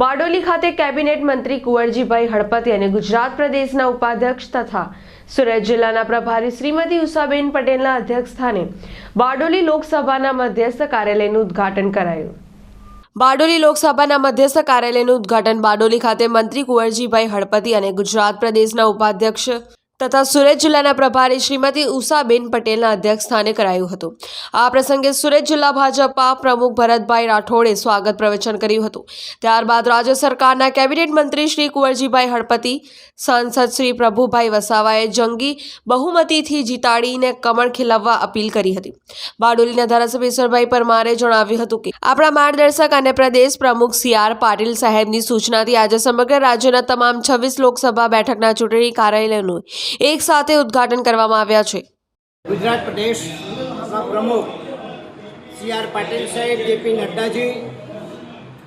બારડોલી ખાતે કેબિનેટ મંત્રી કુંવરજીભાઈ હળપતિ અને ગુજરાત પ્રદેશના ઉપાધ્યક્ષ તથા સુરત જિલ્લાના પ્રભારી શ્રીમતી ઉષાબેન પટેલના અધ્યક્ષ સ્થાને બારડોલી લોકસભાના મધ્યસ્થ કાર્યાલયનું ઉદ્ઘાટન કરાયું. બારડોલી લોકસભાના મધ્યસ્થ કાર્યાલયનું ઉદ્ઘાટન બારડોલી ખાતે મંત્રી કુંવરજીભાઈ હળપતિ અને ગુજરાત પ્રદેશના ઉપાધ્યક્ષ તથા સુરત જિલ્લાના પ્રભારી શ્રીમતી ઉષાબેન પટેલના અધ્યક્ષ સ્થાને કરાયું હતું. આ પ્રસંગે સુરત જિલ્લા ભાજપા પ્રમુખ ભરતભાઈ રાઠોડે સ્વાગત પ્રવચન કર્યું હતું. ત્યારબાદ રાજ્ય સરકારના કેબિનેટ મંત્રી શ્રી કુંવરજીભાઈ હળપતિ, સાંસદ શ્રી પ્રભુભાઈ વસાવાએ જંગી બહુમતીથી જીતાડીને કમળ ખીલવવા અપીલ કરી હતી. બારડોલીના ધારાસભ્ય ઈશ્વરભાઈ પરમારે જણાવ્યું હતું કે, આપણા માર્ગદર્શક અને પ્રદેશ પ્રમુખ સી આર પાટીલ સાહેબની સૂચનાથી આજે સમગ્ર રાજ્યના તમામ છવ્વીસ લોકસભા બેઠકના ચૂંટણી કાર્યાલયનું એક સાથે ઉદ્ઘાટન કરવામાં આવ્યા છે. ગુજરાત પ્રદેશના પ્રમુખ સી આર પાટીલ સાહેબ, જેપી નડ્ડાજી,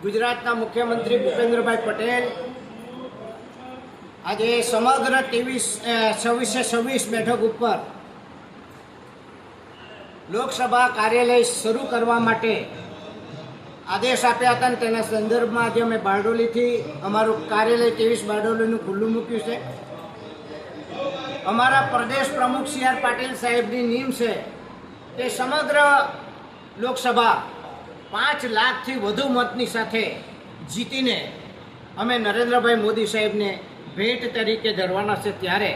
ગુજરાતના મુખ્યમંત્રી ભૂપેન્દ્રભાઈ પટેલ, આજે સમગ્ર ત્રેવીસ છવ્વીસે છવ્વીસ બેઠક ઉપર લોકસભા કાર્યાલય શરૂ કરવા માટે આદેશ આપ્યા હતા અને તેના સંદર્ભમાં આજે અમે બારડોલીથી અમારું કાર્યાલય ત્રેવીસ બારડોલીનું ખુલ્લું મૂક્યું છે. અમારા પ્રદેશ પ્રમુખ સી આર પાટીલ સાહેબની નીમ છે તે સમગ્ર લોકસભા પાંચ લાખથી વધુ મતની સાથે જીતીને અમે નરેન્દ્રભાઈ મોદી સાહેબને ભેટ તરીકે ધરવાના છે ત્યારે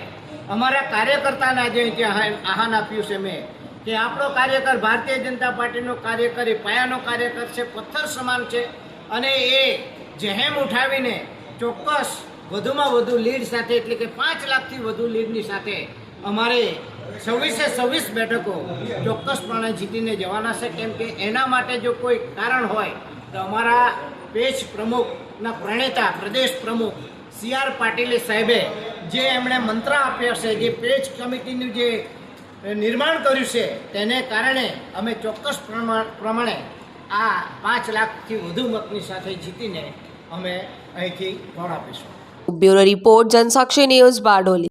અમારા કાર્યકર્તાને આજે અહીંથી આહાન આપ્યું છે મેં કે આપણો કાર્યકર ભારતીય જનતા પાર્ટીનો કાર્યકર, એ પાયાનો કાર્યકર છે, પથ્થર સમાન છે અને એ જહેમ ઉઠાવીને ચોક્કસ વધુમાં વધુ લીડ સાથે, એટલે કે પાંચ લાખથી વધુ લીડની સાથે અમારે છવ્વીસે છવ્વીસ બેઠકો ચોક્કસપણે જીતીને જવાના છે. કેમ કે એના માટે જો કોઈ કારણ હોય, તો અમારા પેજ પ્રમુખના પ્રણેતા, પ્રદેશ પ્રમુખ સી આર પાટીલે સાહેબે જે એમણે મંત્ર આપ્યો છે, જે પેજ કમિટીનું જે નિર્માણ કર્યું છે, તેને કારણે અમે ચોક્કસ પ્રમાણ આ પાંચ લાખથી વધુ મતની સાથે જીતીને અમે અહીંથી ફળ આપીશું. Bureau Report, Jansakshi News, Bardoli.